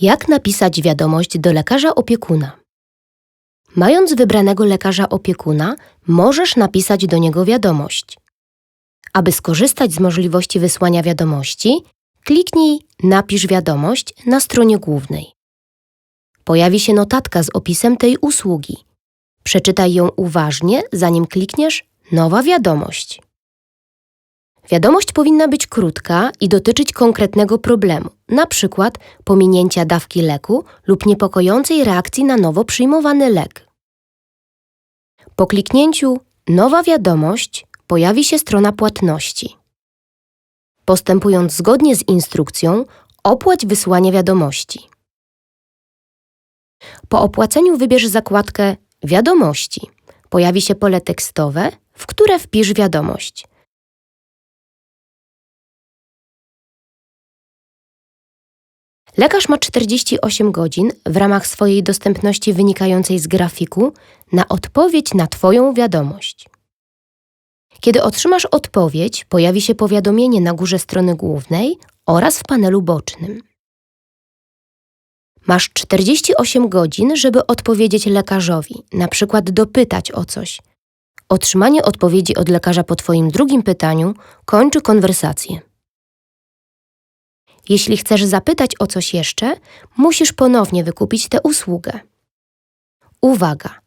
Jak napisać wiadomość do lekarza opiekuna? Mając wybranego lekarza opiekuna, możesz napisać do niego wiadomość. Aby skorzystać z możliwości wysłania wiadomości, kliknij Napisz wiadomość na stronie głównej. Pojawi się notatka z opisem tej usługi. Przeczytaj ją uważnie, zanim klikniesz Nowa wiadomość. Wiadomość powinna być krótka i dotyczyć konkretnego problemu, na przykład pominięcia dawki leku lub niepokojącej reakcji na nowo przyjmowany lek. Po kliknięciu Nowa wiadomość pojawi się strona płatności. Postępując zgodnie z instrukcją, opłać wysłanie wiadomości. Po opłaceniu wybierz zakładkę Wiadomości. Pojawi się pole tekstowe, w które wpisz wiadomość. Lekarz ma 48 godzin w ramach swojej dostępności wynikającej z grafiku na odpowiedź na Twoją wiadomość. Kiedy otrzymasz odpowiedź, pojawi się powiadomienie na górze strony głównej oraz w panelu bocznym. Masz 48 godzin, żeby odpowiedzieć lekarzowi, na przykład dopytać o coś. Otrzymanie odpowiedzi od lekarza po Twoim drugim pytaniu kończy konwersację. Jeśli chcesz zapytać o coś jeszcze, musisz ponownie wykupić tę usługę. Uwaga!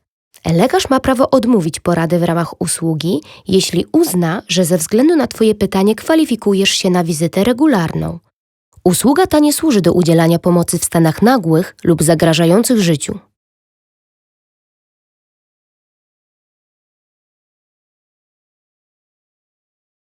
Lekarz ma prawo odmówić porady w ramach usługi, jeśli uzna, że ze względu na Twoje pytanie kwalifikujesz się na wizytę regularną. Usługa ta nie służy do udzielania pomocy w stanach nagłych lub zagrażających życiu.